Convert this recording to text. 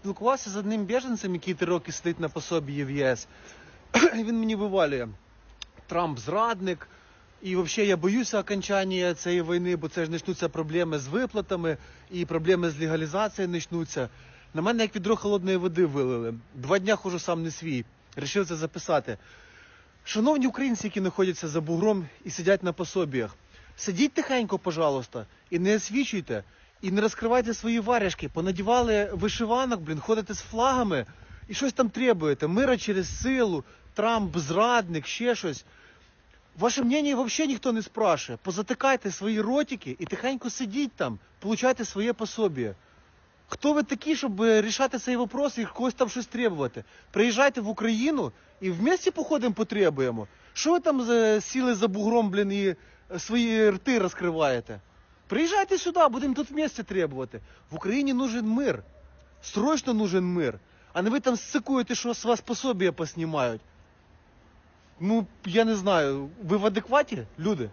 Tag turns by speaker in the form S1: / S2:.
S1: Спілкувався з одним біженцем, який три роки сидить на пособі в ЄС. І він мені вивалює. Трамп зрадник. І взагалі я боюся окончання цієї війни, бо це ж почнуться проблеми з виплатами і проблеми з легалізацією почнуться. На мене як відро холодної води вилили. Два дня хожу сам не свій. Рішив це записати. Шановні українці, які знаходяться за бугром і сидять на пособіях, сидіть тихенько, пожалуйста, і не освічуйте, і не розкривайте свої варяшки. Понадівали вишиванок, блін, ходите з флагами і щось там требуєте. Мира через силу, Трамп, зрадник, ще щось. Ваше мнение взагалі ніхто не спрашує. Позатикайте свої ротики і тихенько сидіть там, получайте своє пособіє. Хто ви такі, щоб е, рішати цей вопрос і когось там щось требувати? Приїжджайте в Україну і вместе походимо потребуємо. Що ви там сіли за бугром, блін, і е, свої рти розкриваєте? Приїжджайте сюди, будемо тут вместе требувати. В Україні нужен мир. Срочно нужен мир. А не ви там сцикуєте, що з вас пособія поснімають. Ну, я не знаю, ви в адекваті, люди?